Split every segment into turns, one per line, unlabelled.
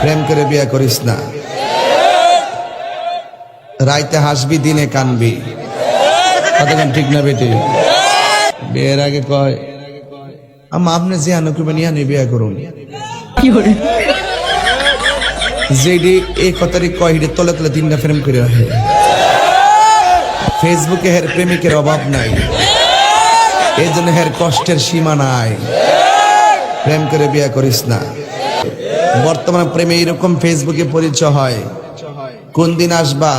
প্রেম করে বিয়ে করিস না। রাইতে হাসবি দিনে কানবি। কতক্ষণ ঠিক না বেটি। বিয়ের আগে কয় আম্মা আপনি যে আনো করবেন ইয়ানি বিয়ে করুন। যেডি এই কথারই কয় হিডে তলে তলে তিনটা প্রেম করে রাখে। ফেসবুকে হের প্রেমিকের অভাব নাই। এই জন্য হের কষ্টের সীমা নাই। প্রেম করে বিয়ে করিস না। বর্তমান প্রেমে এরকম ফেসবুকে পরিচয় হয়। কোন দিন আসবা?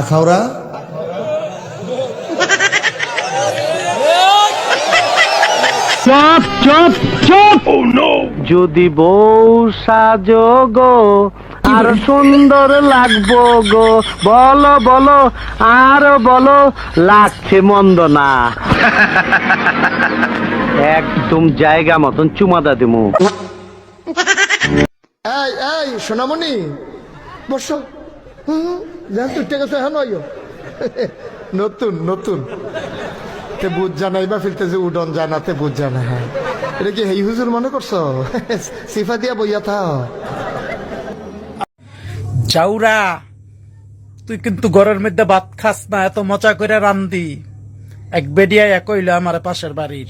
আখাউরা
চপ চপ চপ। ও নো যদি বউ সাজো গো আর সুন্দর লাগবো গো। বলো বলো আর বলো লাগছে মন্দ না। একদম জায়গা মতন চুমাদা দিমু।
এই এই সোনামণি বসো। হুম, টেকে তো হ্যাঁ নয় নতুন নতুন। তে বুঝ জানাই বা ফিরতে যে উডন জানাতে বুঝ জানা হ্যাঁ এটা কি হেই হুজুর মনে করছ? সিফা দিয়া বইয়া থা
জাউরা তুই কিন্তু ঘরের মধ্যে ভাত খাস না এত মজা করে রান্ধি এক বেডিয়া এক হইল আমার পাশের বাড়ির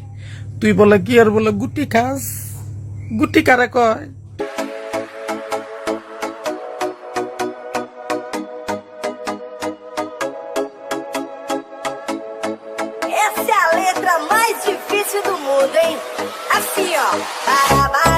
তুই বলে কি আর বলে গুটি খাস গুটি কারে কয়
Essa é a letra mais difícil do mundo, hein? Assim, ó.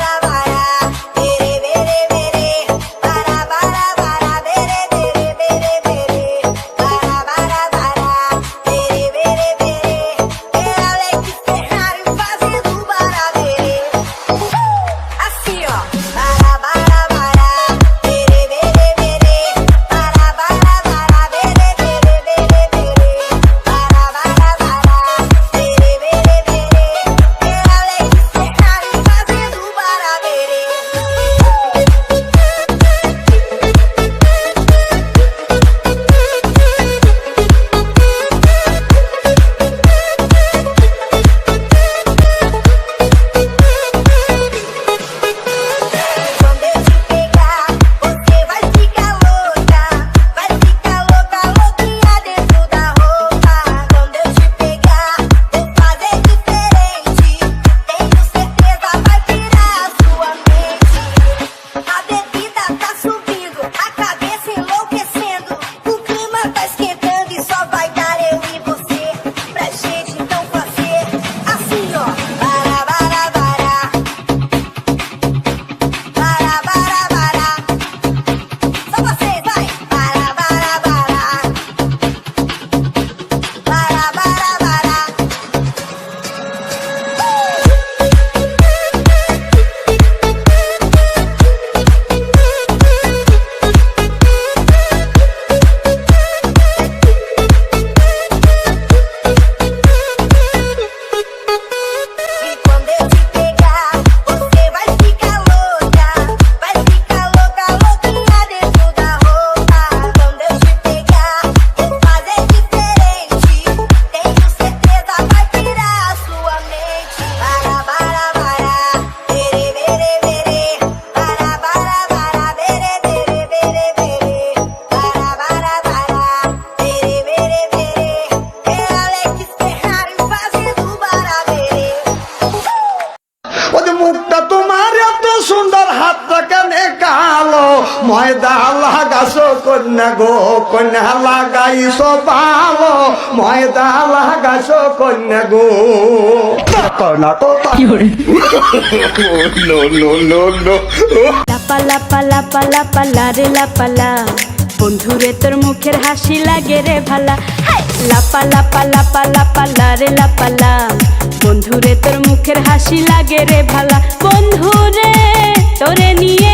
compas. ময়দা লাগাছো কন্যা গো কন্যা লাগাইছো ভালো ময়দা লাগাইছো কন্যা গো। কন্যা তো নো নো নো নো
লাপা লাপা লাপা লাপা লাপালা বন্ধুরে তোর মুখের হাসি লাগে রে ভালা! লাপা লাপা লাপা লাপা লারে লাপালা বন্ধুরে তোর মুখের হাসি লাগে রে ভালা। বন্ধুরে তোরে নিয়ে